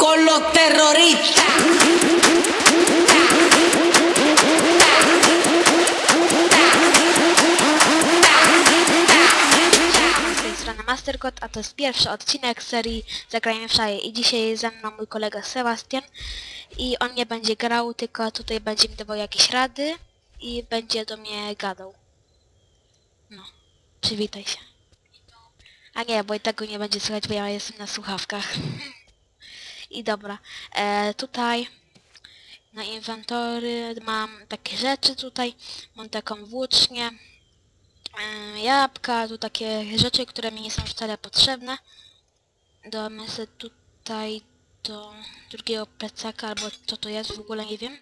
con los terroristas. Mastercode, a to jest pierwszy odcinek serii Zagrajmy w Szaje i dzisiaj jest ze mną mój kolega Sebastian i on nie będzie grał, tylko tutaj będzie mi dawał jakieś rady i będzie do mnie gadał. No, przywitaj się. A nie, bo i tego nie będzie słychać, bo ja jestem na słuchawkach. I dobra, e, tutaj na inwentory mam takie rzeczy tutaj, mam taką włócznię, e, jabłka, tu takie rzeczy, które mi nie są wcale potrzebne. Damy sobie tutaj do drugiego plecaka, albo co to jest, w ogóle nie wiem.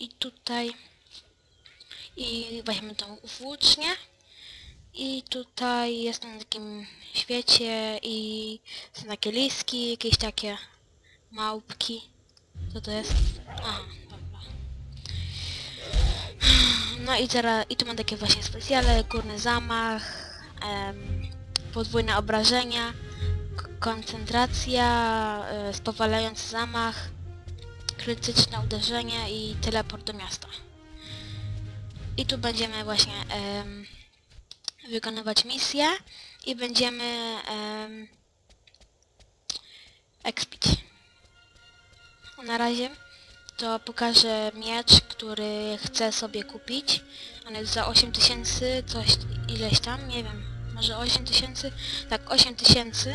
I tutaj i weźmy tą włócznię. I tutaj jestem na takim świecie i są takie liski, jakieś takie małpki. Co to jest? Aha, dobra. No i teraz, i tu mam takie właśnie specjale, górny zamach, em, podwójne obrażenia, koncentracja, e, spowalający zamach, krytyczne uderzenie i teleport do miasta. I tu będziemy właśnie em, wykonywać misję i będziemy em, ekspić. Na razie to pokażę miecz, który chcę sobie kupić. On jest za 8000, coś ileś tam, nie wiem, może 8000? Tak, 8000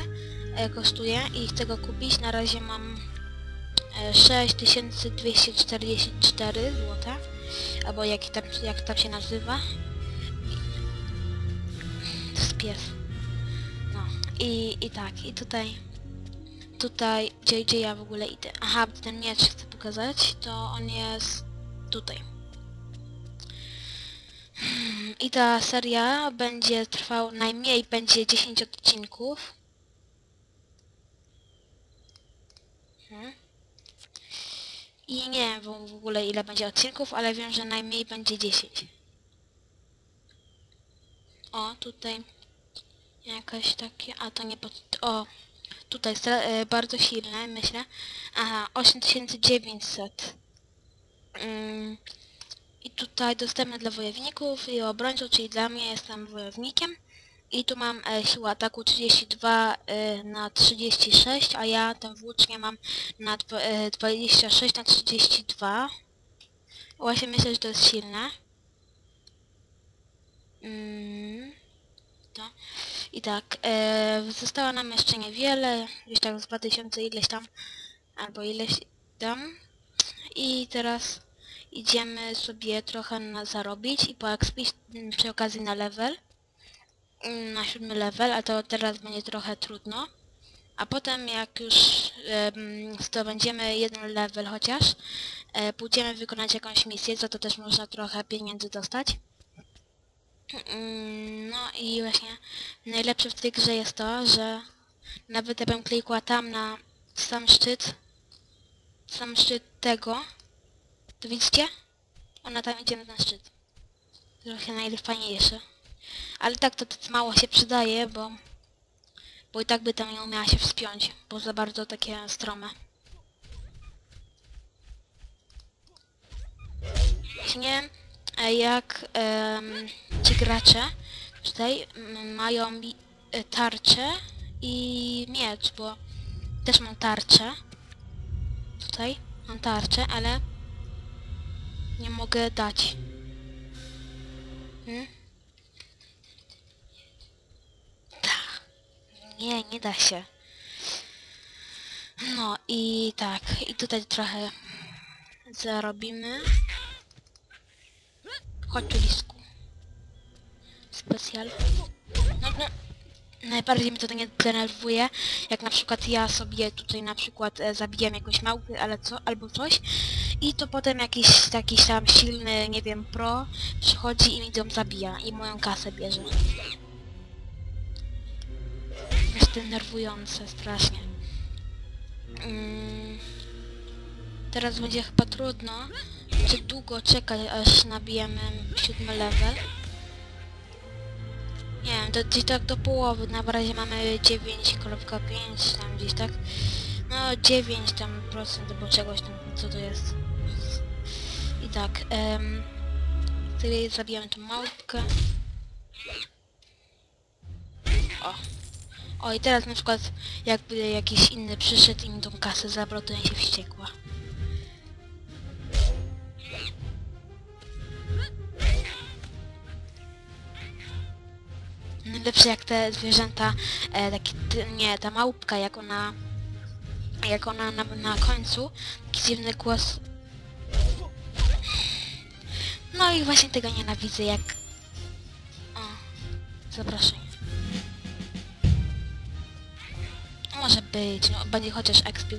e, kosztuje i chcę go kupić. Na razie mam e, 6244 zł, albo jak tam, jak tam się nazywa. To. No i, i tak, i tutaj tutaj, gdzie, gdzie ja w ogóle idę? Aha, ten miecz chcę pokazać, to on jest tutaj. I ta seria będzie trwała, najmniej będzie 10 odcinków. Hmm. I nie wiem w ogóle ile będzie odcinków, ale wiem, że najmniej będzie 10. O, tutaj jakaś takie, a to nie pod... O, tutaj jest e, bardzo silne, myślę. Aha, 8900. Mm, I tutaj dostępne dla wojowników i obrońców, czyli dla mnie jestem wojownikiem. I tu mam e, siłę ataku 32 e, na 36, a ja tę włócznię mam na e, 26 na 32. Właśnie myślę, że to jest silne. Mm, to. I tak, e, zostało nam jeszcze niewiele, gdzieś tak z 2000 ileś tam, albo ileś tam. I teraz idziemy sobie trochę na zarobić i poekspić przy okazji na level. Mm, Na siódmy level, a to teraz będzie trochę trudno. A potem jak już em, zdobędziemy jeden level chociaż, e, pójdziemy wykonać jakąś misję, za to też można trochę pieniędzy dostać. Mm, No i właśnie najlepsze w tej grze jest to, że nawet jakbym klikła tam na sam szczyt, sam szczyt tego, to widzicie? Ona tam idzie na ten szczyt. Trochę najfajniejsze. Ale tak to, to mało się przydaje, bo bo i tak by tam nie umiała się wspiąć, bo za bardzo takie strome. Właśnie e, jak em, ci gracze tutaj mają e, tarczę i miecz, bo też mam tarczę. Tutaj mam tarczę, ale nie mogę dać. Hmm? Tak. Nie, nie da się. No i tak, i tutaj trochę zarobimy. Chodź tu lisku. Specjal. No, no. Najbardziej mnie to nie denerwuje, jak na przykład ja sobie tutaj na przykład e, zabijam jakąś małpy, ale co, albo coś i to potem jakiś taki tam silny, nie wiem, pro przychodzi i mi ją zabija i moją kasę bierze. Jest denerwujące strasznie. Mm. Teraz będzie chyba trudno, czy długo czekać aż nabijemy siódmy level. Nie wiem, to gdzieś tak do połowy, na razie mamy 9,5 tam gdzieś tak. No 9 tam procent albo czegoś tam, co to jest. I tak, em, wtedy zabijamy tą małpkę. O. O i teraz na przykład jakby jakiś inny przyszedł i mi tą kasę zabrał, to ja się wściekła. Najlepsze jak te zwierzęta, e, taki, ty- nie, ta małpka, jak ona, jak ona na, na końcu, taki dziwny głos. No i właśnie tego nienawidzę, jak... O, zaproszenie. Może być, no będzie chociaż expił.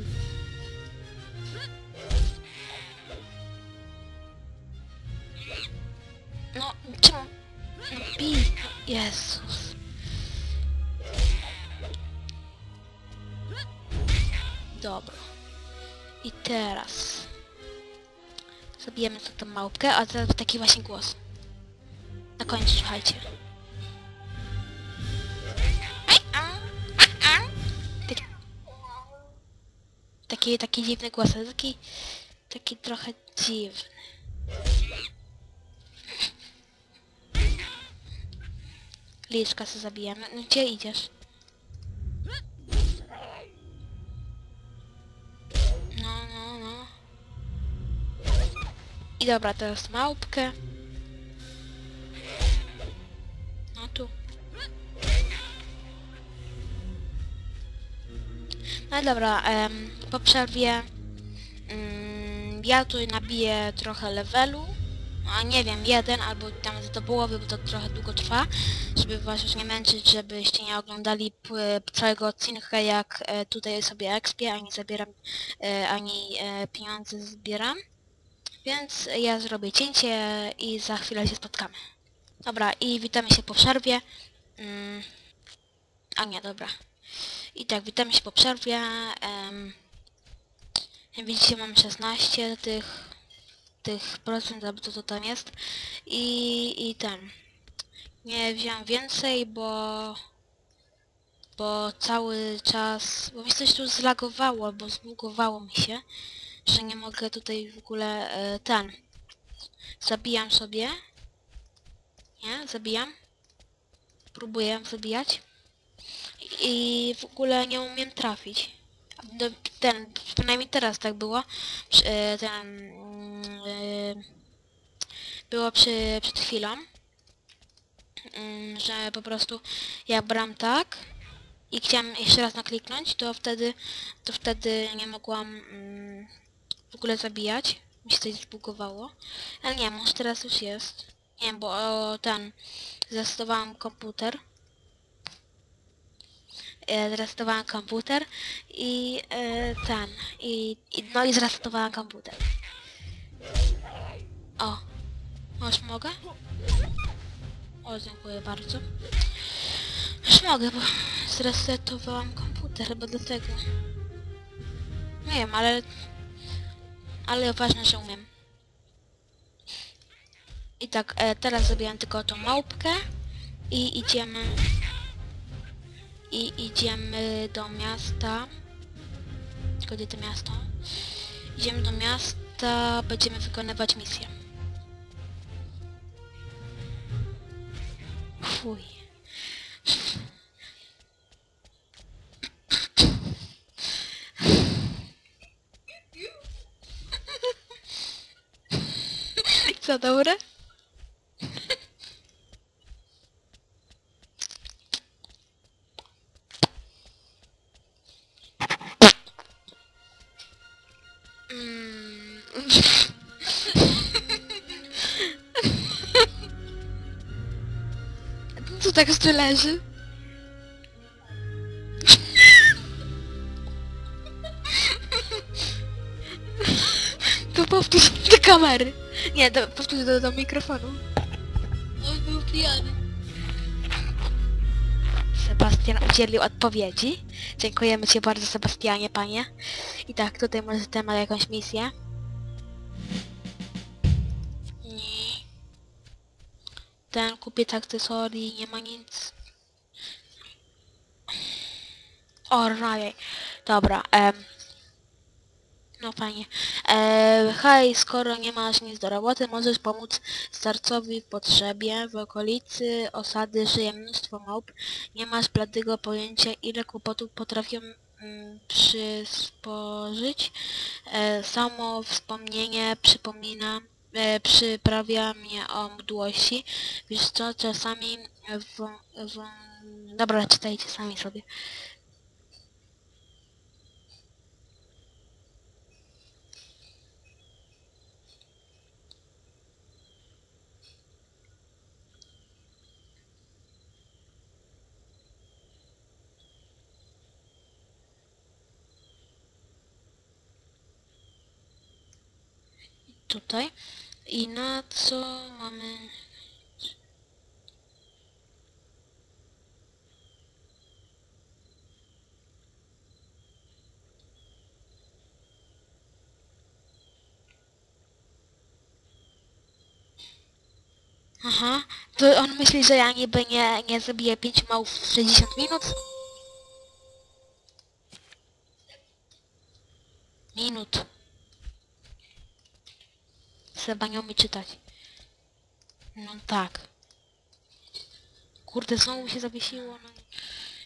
Zabijemy sobie tą małpkę, a teraz taki właśnie głos. Na końcu, słuchajcie. Taki, taki, dziwny głos, ale taki, taki trochę dziwny. Liczka co zabijamy. No gdzie idziesz? I dobra, teraz małpkę. No tu. No dobra, em, po przerwie mm, ja tu nabiję trochę levelu. A nie wiem, jeden albo tam do połowy, bo to trochę długo trwa, żeby was już nie męczyć, żebyście nie oglądali całego odcinka, jak e, tutaj sobie expię, ani zabieram, e, ani e, pieniądze zbieram. Więc ja zrobię cięcie i za chwilę się spotkamy. Dobra, i witamy się po przerwie. Mm. A nie, dobra. I tak, witamy się po przerwie. jak widzicie mam 16 tych tych procent, albo co to tam jest. I, i ten. Nie wziąłem więcej, bo bo cały czas, bo mi coś tu zlagowało, albo zbugowało mi się, że nie mogę tutaj w ogóle e, ten. Zabijam sobie. Nie? Zabijam. Próbuję zabijać. I w ogóle nie umiem trafić. Ten, przynajmniej teraz tak było. E, ten, mm, e, było przy, przed chwilą, mm, że po prostu jak bram tak i chciałem jeszcze raz nakliknąć, to wtedy, to wtedy nie mogłam mm, w ogóle zabijać. Mi się coś zbugowało. Ale nie, może teraz już jest. Nie bo o, ten, zastosowałam komputer e, zresetowałam komputer i e, ten, i, i no i zresetowałam komputer. O, już mogę? O, dziękuję bardzo. Już mogę, bo zresetowałam komputer, chyba dlatego. Nie wiem, ale... Ale ważne, że umiem. I tak, e, teraz zrobiłem tylko tą małpkę i idziemy i idziemy do miasta. Tylko gdzie to miasto? Idziemy do miasta, będziemy wykonywać misję. Fuj. Co dobre? Mm. Co tak jeszcze leży? To powtórz do kamery. Nie, do, podchodź do, do mikrofonu. No, no, On był pijany. Sebastian udzielił odpowiedzi. Dziękujemy Ci bardzo Sebastianie, panie. I tak, tutaj może ten ma jakąś misję. Nie. Ten kupiec akcesorii, nie ma nic. O, raj. Dobra, em. No fajnie. E, hej, skoro nie masz nic do roboty, możesz pomóc starcowi w potrzebie. W okolicy osady żyje mnóstwo małp. Nie masz bladego pojęcia, ile kłopotów potrafią mm, przysporzyć. E, samo wspomnienie przypomina, e, przyprawia mnie o mdłości. Wiesz co, czasami w, w... Dobra, czytajcie sami sobie. Tutaj. I na co mamy... Aha, to on myśli, że ja niby nie, nie zabiję 5 małów w 60 minut? Seba nie umie czytać. No tak. Kurde, znowu się zawiesiło. No.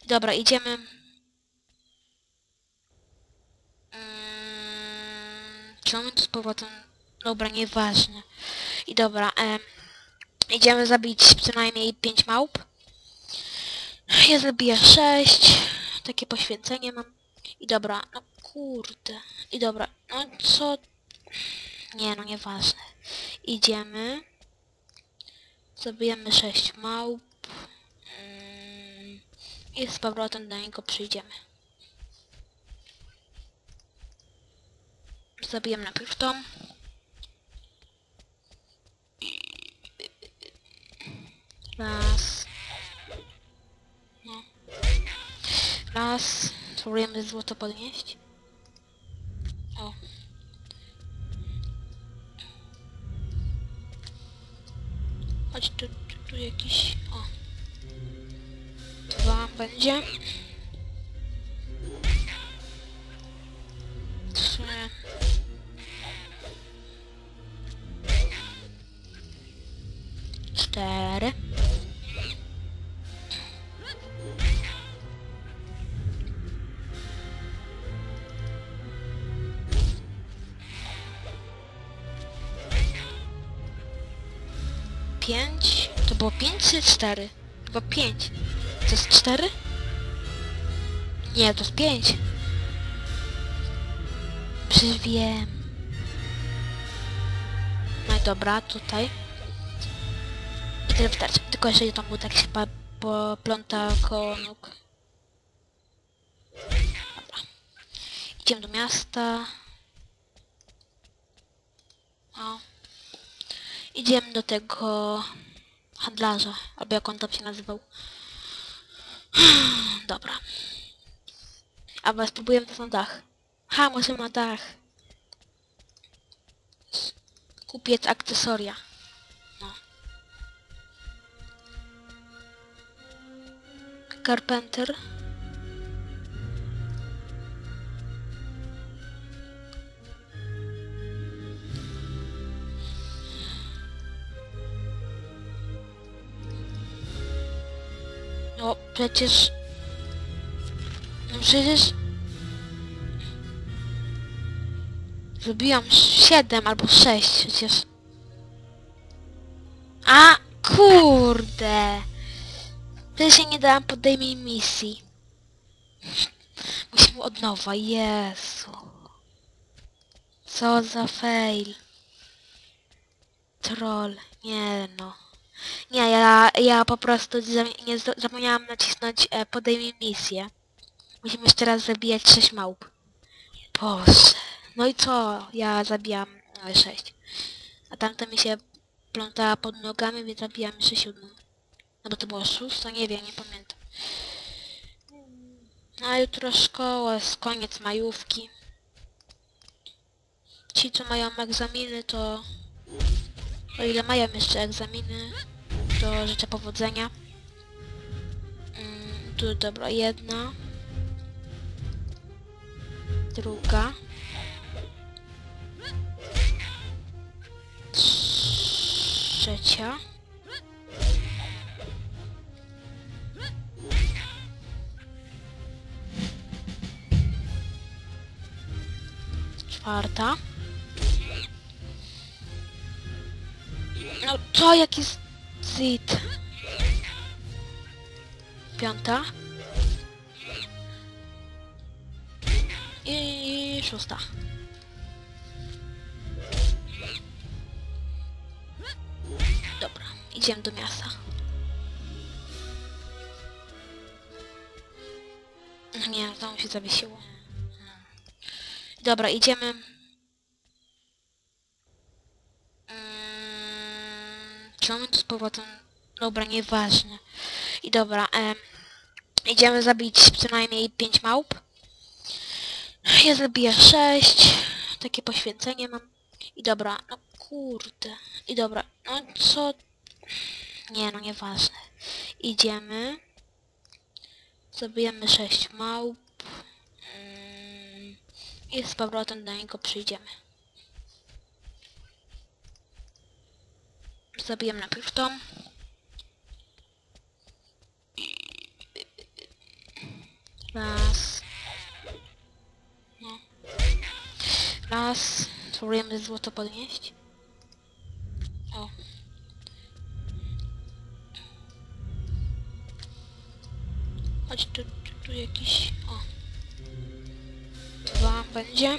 Dobra, idziemy. Mm, co my tu z powrotem? Dobra, nieważne. I dobra, em, idziemy zabić przynajmniej 5 małp. Ja zabiję 6. Takie poświęcenie mam. I dobra, no kurde. I dobra, no co nie, no nieważne. Idziemy. Zabijemy sześć małp. Mm, I z powrotem do niego przyjdziemy. Zabijemy najpierw tą. Raz. No. Raz. Spróbujemy złoto podnieść. Chodź tu, tu, tu jakiś... O. Dwa będzie. 5... To było 5 czy 4? Chyba 5. To jest 4? Nie, to jest 5. Przecież wiem. No i dobra, tutaj. I tyle wystarczy. Tylko jeżeli tam był tak się popląta koło nóg. Dobra. Idziemy do miasta. O. Idziemy do tego handlarza, albo jak on tam się nazywał. Dobra. A spróbujemy to na dach. Ha, może na dach. Kupiec akcesoria. No. Carpenter. Przecież... No przecież... Zrobiłam 7 albo 6 przecież. A kurde! Przecież się nie dałam podejmij misji. Musimy od nowa, Jezu. Co za fail. Troll, nie no. Nie, ja, ja po prostu nie zapomniałam nacisnąć e, podejmij misję. Musimy jeszcze raz zabijać 6 małp. Boże. No i co? Ja zabijam e, 6. A tamta mi się plątała pod nogami, więc zabijam jeszcze siódmą. No bo to było szósta? Nie wiem, nie pamiętam. A jutro szkoła, jest koniec majówki. Ci, co mają egzaminy, to... O ile mają jeszcze egzaminy, to życzę powodzenia. Mm, tu dobra, jedna. Druga. Trzecia. Czwarta. No to jaki zit. Piąta. I szósta. Dobra, idziemy do miasta. Nie, znowu się zawiesiło. Dobra, idziemy. Tu z powrotem? Dobra, nieważne. I dobra, em, idziemy zabić przynajmniej 5 małp. Ja zabiję 6. Takie poświęcenie mam. I dobra, no kurde. I dobra, no co... Nie, no nieważne. Idziemy. Zabijemy 6 małp. Mm, I z powrotem do niego przyjdziemy. Zabijemy najpierw tą. Raz. No. Raz. Spróbujemy złoto podnieść. O. Chodź tu, tu, tu jakiś... O. Dwa będzie.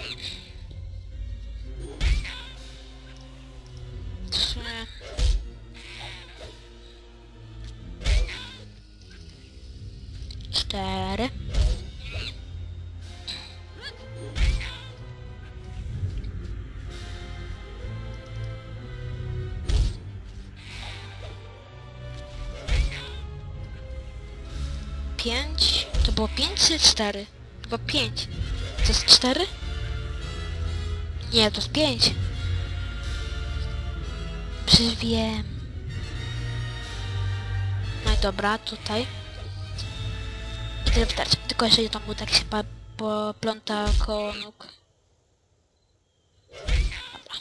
5... To było 5 czy 4? Chyba 5. To jest 4? Nie, to jest 5. Przecież wiem. No i dobra, tutaj. I tyle wystarczy. Tylko jeżeli tam był tak się popląta koło nóg. Dobra.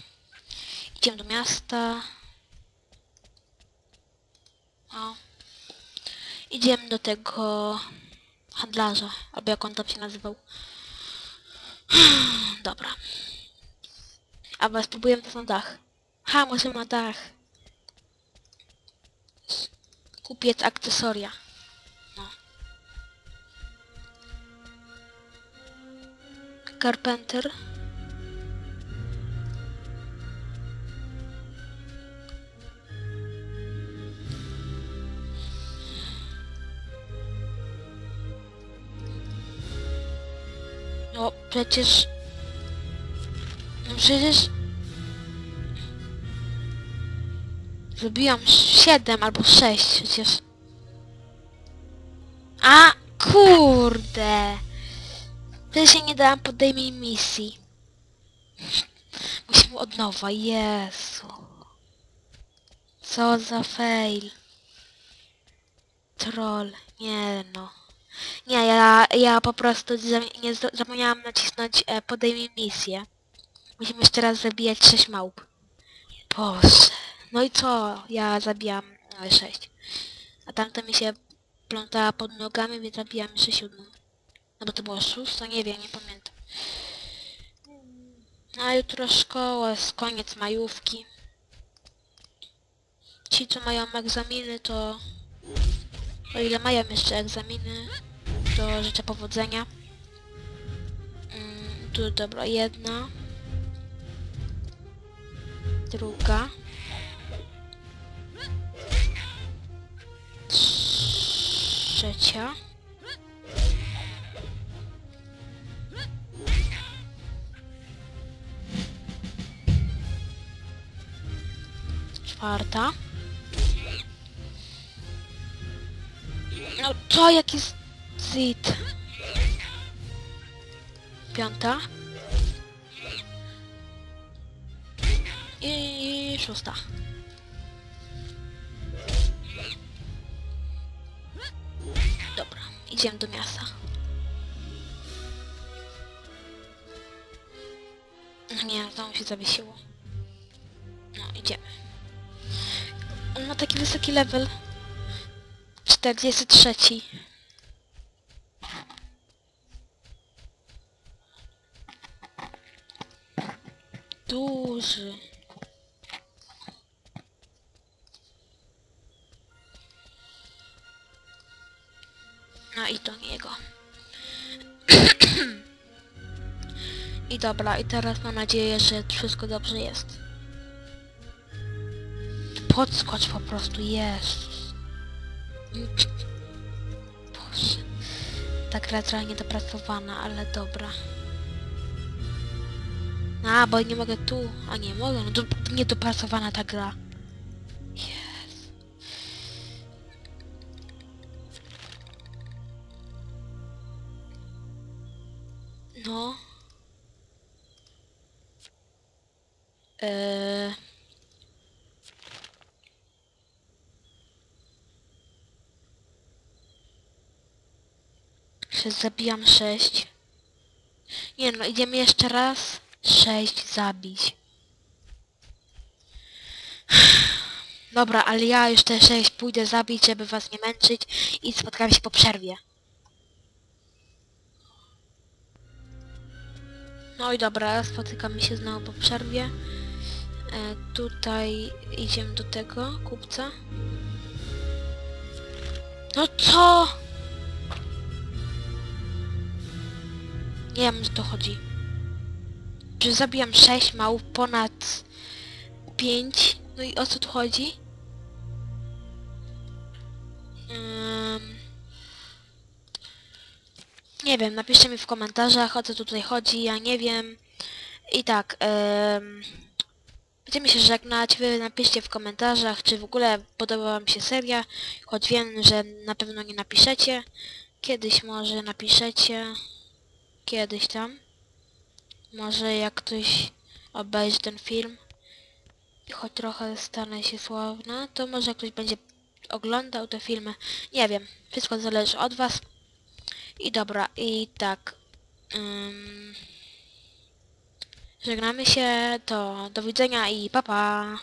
Idziemy do miasta. O. Idziemy do tego handlarza, albo jak on tam się nazywał. Dobra. A was spróbujemy to na dach. Ha, może na dach. Kupiec akcesoria. No. Carpenter. Przecież... No przecież... Zrobiłam 7 albo 6 przecież. A kurde! Przecież się nie dałam podejmij misji. Musimy od nowa, Jezu. Co za fail. Troll, nie no. Nie, ja, ja po prostu za- nie zapomniałam nacisnąć e, podejmij misję. Musimy jeszcze raz zabijać 6 małp. Boże. No i co? Ja zabijam e, 6. A tamta mi się plątała pod nogami, więc zabijam jeszcze siódmą. No bo to było szósta? Nie wiem, nie pamiętam. A jutro szkoła, jest koniec majówki. Ci, co mają egzaminy, to... O ile mają jeszcze egzaminy, to życzę powodzenia. Mm, tu dobra, jedna. Druga. Trzecia. Czwarta. No to jaki zit. Piąta. I szósta. Dobra, idziemy do miasta. Nie, znowu się zawiesiło. No, idziemy. On ma taki wysoki level. 43. Duży. No i do niego. I dobra, i teraz mam nadzieję, że wszystko dobrze jest. Podskocz po prostu, Jezus. Boże. Ta gra trochę niedopracowana, ale dobra. A, bo nie mogę tu. A nie mogę, no to niedopracowana ta gra. Jezu. No. Eee... Zabijam sześć. Nie no, idziemy jeszcze raz. Sześć zabić. Dobra, ale ja już te sześć pójdę zabić, żeby was nie męczyć i spotkamy się po przerwie. No i dobra, spotykamy się znowu po przerwie. E, tutaj idziemy do tego kupca. No co? Nie wiem, co to chodzi. Że zabijam 6 małp ponad 5. No i o co tu chodzi? Ym... Nie wiem, napiszcie mi w komentarzach o co tutaj chodzi, ja nie wiem. I tak, ym... będziemy się żegnać, wy napiszcie w komentarzach, czy w ogóle podoba wam się seria, choć wiem, że na pewno nie napiszecie. Kiedyś może napiszecie, kiedyś tam. Może jak ktoś obejrzy ten film i choć trochę stanę się sławna, to może ktoś będzie oglądał te filmy. Nie wiem, wszystko zależy od was. I dobra, i tak. Ym, żegnamy się, to do widzenia i pa pa!